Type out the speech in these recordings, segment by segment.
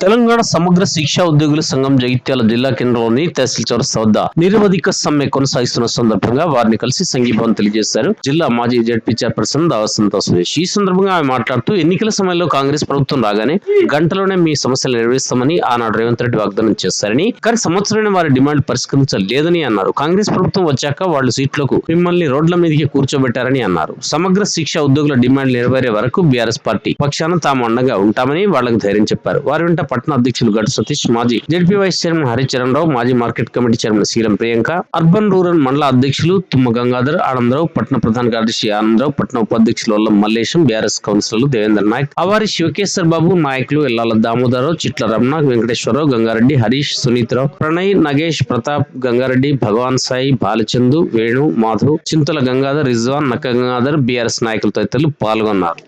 తెలంగాణ సమగ్ర శిక్షా ఉద్యోగుల సంఘం జగిత్యాల జిల్లా కేంద్రంలోని తహసీల్ చౌరస్తా వద్ద నిరవధిక సమ్మె కొనసాగిస్తున్న సందర్భంగా వారిని కలిసి సంఘీభావం తెలియజేశారు. జిల్లా మాజీ జడ్పీ చైర్పర్సన్ దావసంతో సురేష్. ఈ సందర్భంగా ఆమె మాట్లాడుతూ ఎన్నికల సమయంలో కాంగ్రెస్ ప్రభుత్వం రాగానే గంటలోనే మీ సమస్యలు నెరవేరుస్తామని ఆనాడు రేవంత్ రెడ్డి వాగ్దానం చేశారని కానీ సంవత్సరమే వారి డిమాండ్ పరిష్కరించలేదని అన్నారు. కాంగ్రెస్ ప్రభుత్వం వచ్చాక వాళ్ళు సీట్లకు మిమ్మల్ని రోడ్ల మీదకి కూర్చోబెట్టారని అన్నారు. సమగ్ర శిక్ష ఉద్యోగుల డిమాండ్ నెరవేరే వరకు బీఆర్ఎస్ పార్టీ పక్షాన తాము అండగా ఉంటామని వాళ్ళకి ధైర్యం చెప్పారు. వారి వెంట పట్టణ అధ్యక్షులు గడ్డ సతీష్ మాజీ ZP vice chairman Haricharan Rao మాజీ market committee chairman Seelam Priyanka urban rural మండల అధ్యక్షులు తుమ్మ గంగాధర్ ఆనందరావు పట్టణ ప్రధాన కార్యదర్శి ఆనందరావు పట్టణ ఉపాధ్యక్షులు వల్ల మల్లేశం బీఆర్ఎస్ కౌన్సిలర్లు దేవేంద్ర నాయక్ అవారి శివకేశ్వర్ బాబు నాయకులు ఎల్లాల దామోదరరావు చిట్ల రమణ వెంకటేశ్వరరావు గంగారెడ్డి హరీష్ సునీతరావు ప్రణయ్ నగేష్ ప్రతాప్ గంగారెడ్డి భగవాన్ సాయి బాలచందు వేణు మాధవ్ చింతల గంగాధర్ రిజ్వాన్ నక్క గంగాధర్ బీఆర్ఎస్ నాయకులు తదితరులు పాల్గొన్నారు.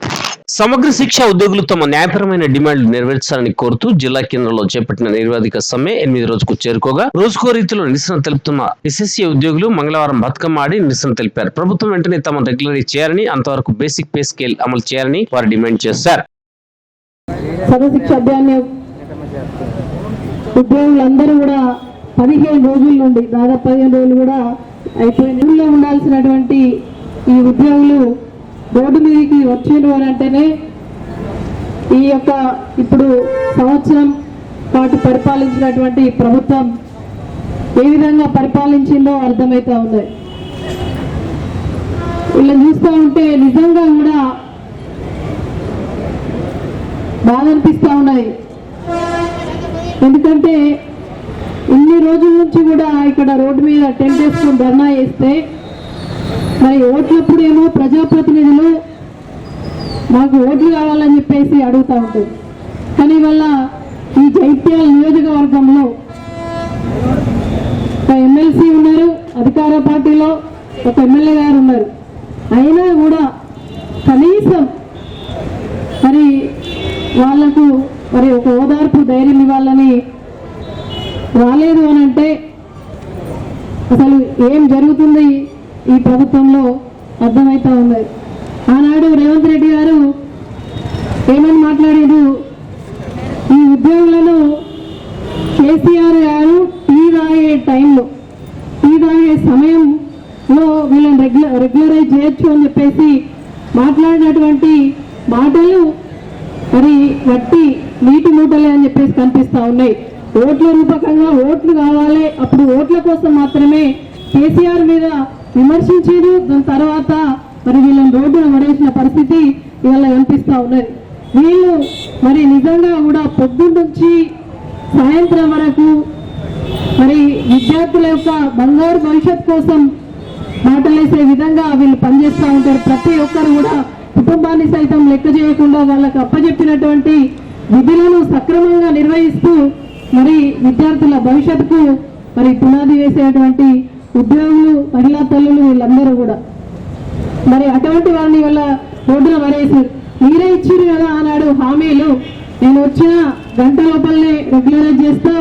సమగ్ర శిక్ష ఉద్యోగులు తమ న్యాయపరమైన డిమాండ్లు నెరవేర్చాలని కోరుతూ జిల్లా కేంద్రంలో చేపట్టిన నిర్వాధిక సమ్మె ఎనిమిది రోజుకు చేరుకోగా రోజుకో రీతిలో నిరసన తెలుపుతున్న ఎస్ఎస్సీ ఉద్యోగులు మంగళవారం బతుకమ్మ ఆడి నిరసన తెలిపారు. ప్రభుత్వం వెంటనే తమ రెగ్యులరీ చేయాలని అంతవరకు బేసిక్ పే స్కేల్ అమలు చేయాలని వారు డిమాండ్ చేశారు. ఉద్యోగులందరూ కూడా పదిహేను రోజుల నుండి దాదాపు పదిహేను రోజులు కూడా అయిపోయింది. ఊళ్ళో ఉండాల్సినటువంటి ఈ ఉద్యోగులు రోడ్డు మీదకి వచ్చిండ్రు అని అంటేనే ఈ యొక్క ఇప్పుడు సంవత్సరం పాటు పరిపాలించినటువంటి ప్రభుత్వం ఏ విధంగా పరిపాలించిందో అర్థమవుతా ఉంది. వీళ్ళని చూస్తూ ఉంటే నిజంగా కూడా బాధ అనిపిస్తూ ఉన్నాయి. ఎందుకంటే ఇన్ని రోజుల నుంచి కూడా ఇక్కడ రోడ్డు మీద టెంట్ వేసుకుని ధర్నా చేస్తే మరి ఓట్లప్పుడు ఏమో ప్రజాప్రతినిధులు మాకు ఓట్లు కావాలని చెప్పేసి అడుగుతూ ఉంటారు. కానీ వల్ల ఈ జైత్యాల నియోజకవర్గంలో ఒక ఎమ్మెల్సీ ఉన్నారు అధికార పార్టీలో ఒక ఎమ్మెల్యే గారు ఉన్నారు. అయినా కూడా కనీసం మరి వాళ్ళకు మరి ఒక ఓదార్పు ధైర్యం ఇవ్వాలని రాలేదు అని అంటే అసలు ఏం జరుగుతుంది? ఈ ప్రభుత్వంలో అర్థమవుతా ఉంది. ఆనాడు రేవంత్ రెడ్డి గారు ఏమని మాట్లాడారు? ఈ ఉద్యోగులను కేసీఆర్ గారు టీ తాగే టైంలో టీ తాగే సమయంలో వీళ్ళని రెగ్యులర్ రెగ్యులరైజ్ చేయొచ్చు అని చెప్పేసి మాట్లాడినటువంటి మాటలు మరి వట్టి నీటి మూటలే అని చెప్పేసి కనిపిస్తా ఉన్నాయి. ఓట్ల రూపకంగా ఓట్లు కావాలి. అప్పుడు ఓట్ల కోసం మాత్రమే కేసీఆర్ మీద విమర్శించారు దాని తర్వాత మరి వీళ్ళని రోడ్డును పడేసిన పరిస్థితి ఇవాళ కనిపిస్తూ ఉన్నది. వీళ్ళు మరి నిజంగా కూడా పొద్దున్న నుంచి సాయంత్రం వరకు మరి విద్యార్థుల యొక్క బంగారు భవిష్యత్ కోసం మాటలేసే విధంగా వీళ్ళు పనిచేస్తూ ఉంటారు. ప్రతి ఒక్కరు కూడా కుటుంబాన్ని సైతం లెక్క చేయకుండా వాళ్ళకు అప్పచెప్పినటువంటి విధులను సక్రమంగా నిర్వహిస్తూ మరి విద్యార్థుల భవిష్యత్తుకు మరి పునాది వేసేటువంటి ఉద్యోగులు మహిళా తల్లులు వీళ్ళందరూ కూడా. మరి అటువంటి వారిని వల్ల రోడ్డున పడేసి మీరే ఇచ్చారు కదా అన్నాడు హామీలు. నేను వచ్చిన గంట లోపలనే రెగ్యులరైజ్ చేస్తా.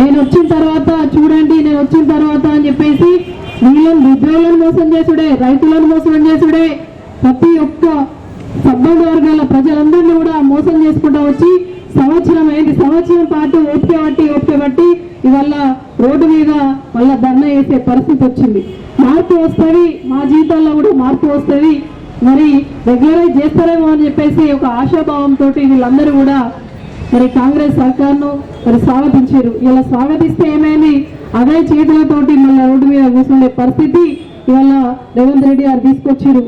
నేను వచ్చిన తర్వాత చూడండి నేను వచ్చిన తర్వాత అని చెప్పేసి వీళ్ళని ఉద్యోగులను మోసం చేసుడే రైతులను మోసం చేసుడే ప్రతి ఒక్క సబ్బండ వర్గాల ప్రజలందరినీ కూడా మోసం చేసుకుంటూ వచ్చి సంవత్సరం అయింది. సంవత్సరం పాటు ఓపిక బట్టి ఓపిక బట్టి ఇవాళ రోడ్డు మీద మళ్ళా ధర్నా వేసే పరిస్థితి వచ్చింది. మార్పు వస్తుంది మా జీవితాల్లో కూడా మార్పు వస్తుంది. మరి రెగ్యులరైజ్ చేస్తారేమో అని చెప్పేసి ఒక ఆశాభావంతో వీళ్ళందరూ కూడా మరి కాంగ్రెస్ సర్కార్ను మరి స్వాగతించారు. ఇలా స్వాగతిస్తే ఏమైంది? అదే చేతులతోటి మళ్ళీ రోడ్డు మీద కూర్చుండే పరిస్థితి ఇవాళ రేవంత్ రెడ్డి గారు తీసుకొచ్చారు.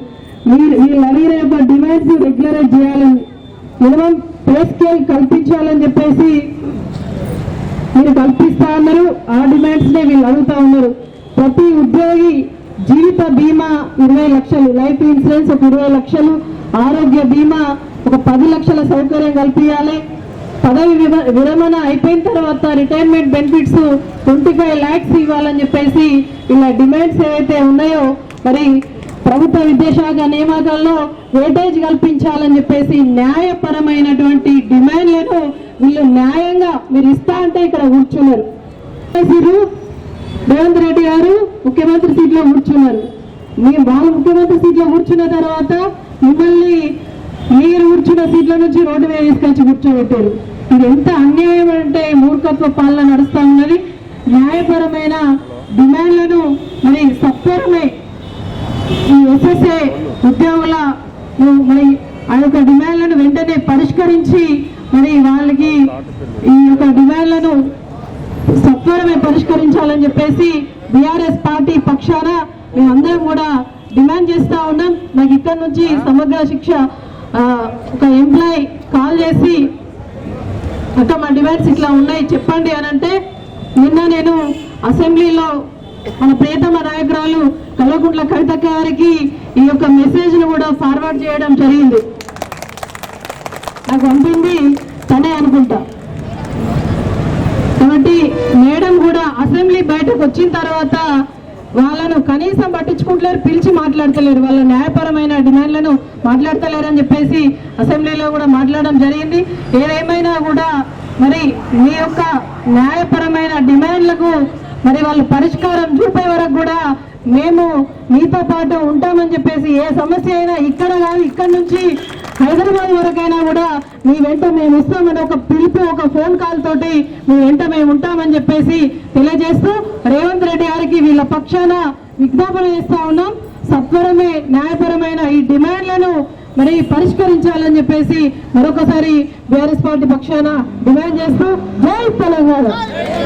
మీరు వీళ్ళు అడిగిన యొక్క డిమాండ్స్ రెగ్యులరైజ్ చేయాలని మినిమం పే స్కేల్ కల్పించాలని చెప్పేసి మీరు కల్పిస్తా ఉన్నారు ఆ డిమాండ్స్ నే వీళ్ళు అడుగుతా ఉన్నారు. ప్రతి ఉద్యోగి జీవిత బీమా ఇరవై లక్షలు లైఫ్ ఇన్సూరెన్స్ ఒక ఇరవై లక్షలు ఆరోగ్య బీమా ఒక పది లక్షల సౌకర్యం కల్పించాలి పదవి విరమణ అయిపోయిన తర్వాత retirement benefits twenty five lakhs ఇవ్వాలని చెప్పేసి ఇలా డిమాండ్స్ ఏవైతే ఉన్నాయో మరి ప్రభుత్వ విద్యాశాఖ నియామకాల్లో వేటేజ్ కల్పించాలని చెప్పేసి న్యాయపరమైనటువంటి డిమాండ్లను వీళ్ళు న్యాయంగా మీరు ఇస్తా అంటే ఇక్కడ కూర్చున్నారు. రేవంత్ రెడ్డి గారు ముఖ్యమంత్రి సీట్లో కూర్చున్నారు. మీ వాళ్ళు ముఖ్యమంత్రి సీట్లో కూర్చున్న తర్వాత మిమ్మల్ని మీరు కూర్చున్న సీట్ల నుంచి రోడ్డు మీద తీసుకొచ్చి కూర్చోబెట్టారు. ఇది ఎంత అన్యాయం అంటే మూర్ఖత్వ పాలన నడుస్తా ఉన్నది. న్యాయపరమైన డిమాండ్లను మరి సత్వరమే ఈ ఎస్ఎస్ఏ ఉద్యోగుల మరి ఆ యొక్క డిమాండ్లను వెంటనే పరిష్కరించి మరి వాళ్ళకి ఈ యొక్క డిమాండ్లను సత్వరమే పరిష్కరించాలని చెప్పేసి బీఆర్ఎస్ పార్టీ పక్షాన మేమందరం కూడా డిమాండ్ చేస్తా ఉన్నాం. నాకు ఇక్కడ నుంచి సమగ్ర శిక్ష ఒక ఎంప్లాయ్ కాల్ చేసి అక్క మా డిమాండ్స్ ఇట్లా ఉన్నాయి చెప్పండి అని అంటే నిన్న నేను అసెంబ్లీలో మన ప్రియతమ నాయకురాలు కల్వకుంట్ల కవిత గారికి ఈ యొక్క మెసేజ్ను కూడా ఫార్వర్డ్ చేయడం జరిగింది. నాకు పంపింది తనే అనుకుంటా. కాబట్టి మేడం కూడా అసెంబ్లీ బయటకు వచ్చిన తర్వాత వాళ్ళను కనీసం పట్టించుకుంటలేరు పిలిచి మాట్లాడతలేరు. వాళ్ళ న్యాయపరమైన డిమాండ్లను మాట్లాడతలేరు అని చెప్పేసి అసెంబ్లీలో కూడా మాట్లాడడం జరిగింది. ఏదేమైనా కూడా మరి మీ యొక్క న్యాయపరమైన డిమాండ్లకు మరి వాళ్ళు పరిష్కారం చూపే వరకు కూడా మేము మీతో పాటు ఉంటామని చెప్పేసి ఏ సమస్య అయినా ఇక్కడ కాదు ఇక్కడ నుంచి హైదరాబాద్ వరకైనా కూడా మీ వెంట మేము ఇస్తామని ఒక పిలుపు ఒక ఫోన్ కాల్ తోటి మీ వెంట మేము ఉంటామని చెప్పేసి తెలియజేస్తూ రేవంత్ రెడ్డి గారికి వీళ్ళ పక్షాన విజ్ఞాపన చేస్తా ఉన్నాం. సత్వరమే న్యాయపరమైన ఈ డిమాండ్లను మరి పరిష్కరించాలని చెప్పేసి మరొకసారి బీఆర్ఎస్ పార్టీ పక్షాన డిమాండ్ చేస్తూ జై తెలంగాణ.